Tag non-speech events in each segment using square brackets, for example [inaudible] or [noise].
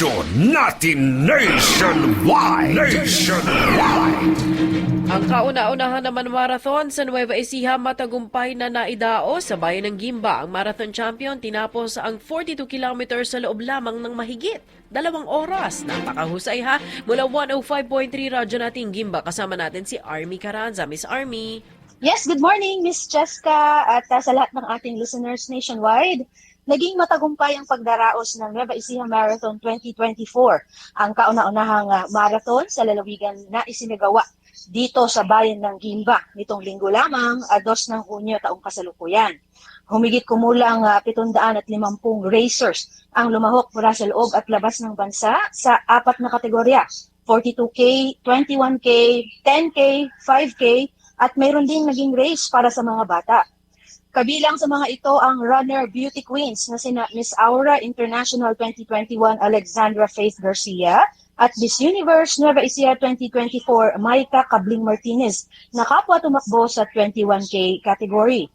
Radyo natin nationwide. Nationwide. Ang kauna-unahan naman marathon sa Nueva Ecija matagumpay na naidaos sa bayan ng Gimba. Ang marathon champion tinapos ang 42 kilometers sa loob lamang ng mahigit. Dalawang oras. Napakahusay ha. Mula 105.3 radyo nating Gimba kasama natin si Army Caranza. Miss Army. Yes, good morning, Miss Cheska, at uh, sa lahat ng ating listeners nationwide. Naging matagumpay ang pagdaraos ng Nueva Ecija Marathon 2024, ang kauna-unahang uh, marathon sa lalawigan na isinagawa dito sa bayan ng Gimba nitong linggo lamang, uh, 2 ng Hunyo taong kasalukuyan. Humigit kumulang uh, 750 racers ang lumahok mula sa loob at labas ng bansa sa apat na kategorya, 42K, 21K, 10K, 5K, at mayroon ding naging race para sa mga bata. Kabilang sa mga ito ang runner beauty queens na sina Miss Aura International 2021 Alexandra Faith Garcia at Miss Universe Nueva Ecija 2024 Maika Cabling Martinez na kapwa tumakbo sa 21K category.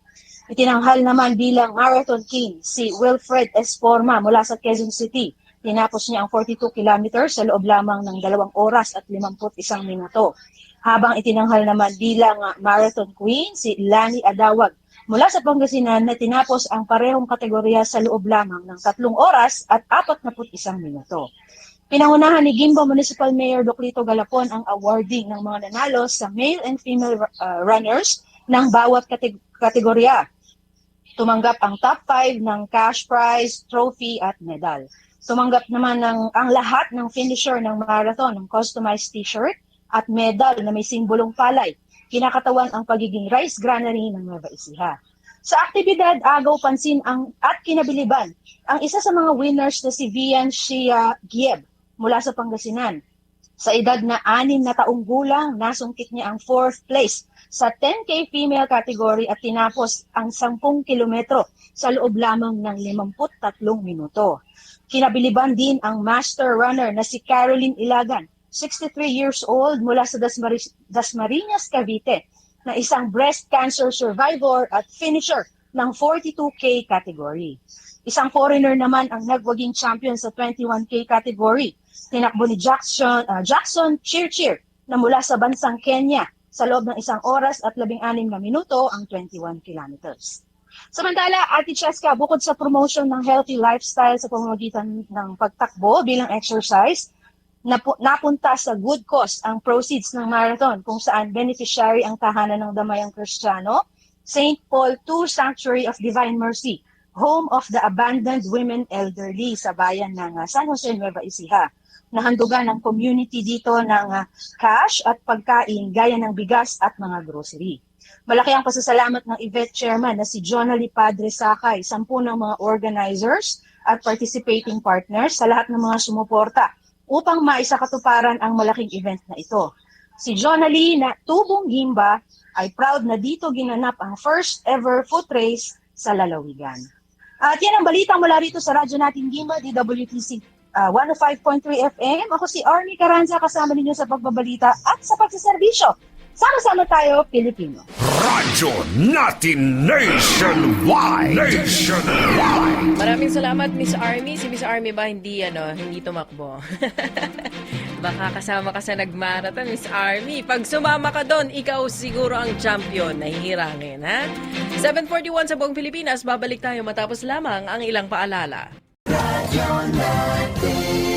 Itinanghal naman bilang Marathon King si Wilfred Esporma mula sa Quezon City. Tinapos niya ang 42 kilometers sa loob lamang ng dalawang oras at 51 minuto. Habang itinanghal naman bilang Marathon Queen si Lani Adawag mula sa Pangasinan na tinapos ang parehong kategorya sa loob lamang ng tatlong oras at 41 minuto. Pinangunahan ni Gimba Municipal Mayor Doclito Galapon ang awarding ng mga nanalo sa male and female uh, runners ng bawat kate- kategorya. Tumanggap ang top 5 ng cash prize, trophy at medal. Tumanggap naman ng, ang lahat ng finisher ng marathon ng customized t-shirt at medal na may simbolong palay. Kinakatawan ang pagiging rice granary ng Nueva Ecija. Sa aktibidad, agaw pansin ang at kinabiliban ang isa sa mga winners na si Vian Shia Gieb mula sa Pangasinan. Sa edad na anim na taong gulang, nasungkit niya ang fourth place sa 10K female category at tinapos ang 10 kilometro sa loob lamang ng 53 minuto. Kinabiliban din ang master runner na si Caroline Ilagan, 63 years old mula sa Dasmari- Dasmariñas, Cavite, na isang breast cancer survivor at finisher ng 42K category. Isang foreigner naman ang nagwaging champion sa 21K category. Tinakbo ni Jackson, uh, Jackson Chirchir na mula sa bansang Kenya sa loob ng isang oras at 16 na minuto ang 21 kilometers. Samantala, Ate Cheska, bukod sa promotion ng healthy lifestyle sa pamamagitan ng pagtakbo bilang exercise, napu- napunta sa good cause ang proceeds ng marathon kung saan beneficiary ang tahanan ng Damayang Kristiyano, St. Paul II Sanctuary of Divine Mercy, home of the abandoned women elderly sa bayan ng uh, San Jose Nueva Ecija. Nahandugan ng community dito ng uh, cash at pagkain gaya ng bigas at mga grocery. Malaki ang pasasalamat ng event chairman na si Jonali Padre Sakay, sampu ng mga organizers at participating partners sa lahat ng mga sumuporta upang maisakatuparan ang malaking event na ito. Si Jonali na tubong Gimba ay proud na dito ginanap ang first ever foot race sa lalawigan. At yan ang balita mula rito sa radyo natin Gimba, DWTC uh, 105.3 FM. Ako si Army Caranza kasama ninyo sa pagbabalita at sa pagsaserbisyo. Sama-sama tayo, Pilipino. Radyo natin nationwide. Nationwide. Maraming salamat Miss Army. Si Miss Army ba hindi ano, hindi tumakbo? [laughs] Baka kasama ka sa nagmarathon, Miss Army. Pag sumama ka doon, ikaw siguro ang champion. Nahihirangin, ha? 741 sa buong Pilipinas. Babalik tayo matapos lamang ang ilang paalala. Radyo natin